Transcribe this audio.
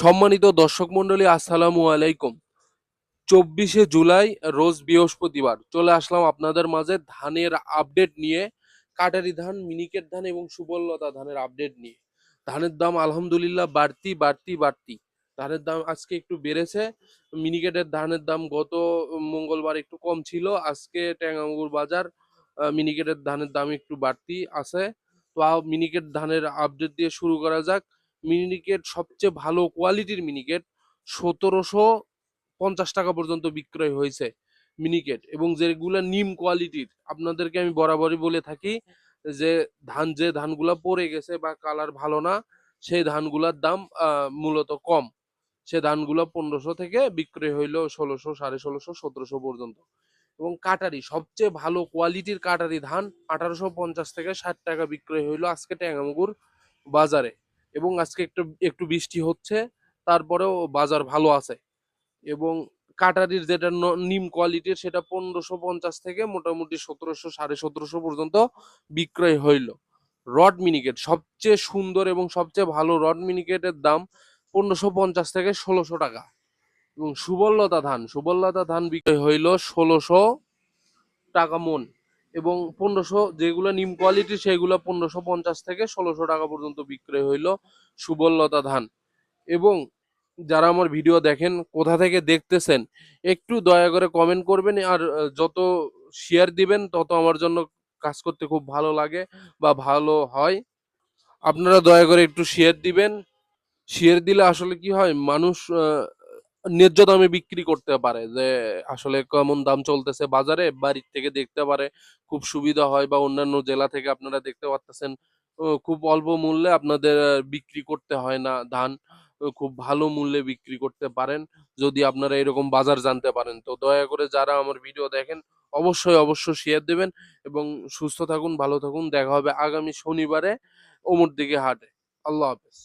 সম্মানিত দর্শক মন্ডলী আসসালামু আলাইকুম। চব্বিশে জুলাই, রোজ বৃহস্পতিবার। চলে আসলাম আপনাদের মাঝে ধানের আপডেট নিয়ে, কাটারি ধান, মিনিকেট ধান এবং সুবললতা ধানের আপডেট নিয়ে। ধানের দাম আলহামদুলিল্লাহ বাড়তি বাড়তি বাড়তি। ধানের দাম আজকে একটু বেড়েছে। মিনিকেটের ধানের দাম গত মঙ্গলবার একটু কম ছিল। আজকে ট্যাঙ্গামুগুর বাজার মিনিকেটের ধানের দাম একটু বাড়তি আছে। তো মিনিকেট ধানের আপডেট দিয়ে শুরু করা যাক। মিনিকেট সবচেয়ে ভালো কোয়ালিটির মিনিকেট সতেরোশো পঞ্চাশ টাকা পর্যন্ত বিক্রয় হয়েছে মিনিকেট এবং যেগুলা নিম কোয়ালিটির আপনাদেরকে আমি বরাবরই বলে থাকি যে ধান, যে ধানগুলা পড়ে গেছে বা কালার ভালো না, সেই ধানগুলার দাম মূলত কম। সে ধানগুলো পনেরোশো থেকে বিক্রয় হইল ষোলোশো, সাড়ে ষোলোশো, সতেরোশো পর্যন্ত। এবং কাটারি, সবচেয়ে ভালো কোয়ালিটির কাটারি ধান আঠারোশো পঞ্চাশ থেকে ষাট টাকা বিক্রয় হইল আজকে ট্যাঙ্গামুগুর বাজারে। এবং আজকে একটু একটু বৃষ্টি হচ্ছে, তারপরেও বাজার ভালো আছে। এবং কাটারির যেটা নিম কোয়ালিটির সেটা পনেরোশো পঞ্চাশ থেকে মোটামুটি সতেরোশো, সাড়ে সতেরোশো পর্যন্ত বিক্রয় হইল। রড মিনিকেট, সবচেয়ে সুন্দর এবং সবচেয়ে ভালো রড মিনিকেটের দাম পনেরোশো পঞ্চাশ থেকে ষোলোশো টাকা। এবং সুবললতা ধান সুবললতা ধান বিক্রয় হইল ষোলোশো টাকা মন। এবং পনেরোশো যেগুলো নিম কোয়ালিটি সেগুলো পনেরোশো পঞ্চাশ থেকে ষোলোশো টাকা পর্যন্ত বিক্রয় হইল সুবললতা ধান। এবং যারা আমার ভিডিও দেখেন, কোথা থেকে দেখতেছেন, একটু দয়া করে কমেন্ট করবেন আর যত শেয়ার দিবেন, তত আমার জন্য কাজ করতে খুব ভালো লাগে বা ভালো হয়। আপনারা দয়া করে একটু শেয়ার দিবেন। শেয়ার দিলে আসলে কি হয়, মানুষ ন্যায্য দামে বিক্রি করতে পারে, যে আসলে কেমন দাম চলতেছে বাজারে, বাড়ির থেকে দেখতে পারে, খুব সুবিধা হয় বা অন্যান্য জেলা থেকে আপনারা দেখতে পারতেছেন খুব অল্প মূল্যে আপনাদের বিক্রি করতে হয় না ধান খুব ভালো মূল্যে বিক্রি করতে পারেন, যদি আপনারা এরকম বাজার জানতে পারেন। তো দয়া করে যারা আমার ভিডিও দেখেন, অবশ্যই অবশ্যই শেয়ার দেবেন এবং সুস্থ থাকুন, ভালো থাকুন, দেখা হবে আগামী শনিবারে ওমর দিকে হাটে। আল্লাহ হাফেজ।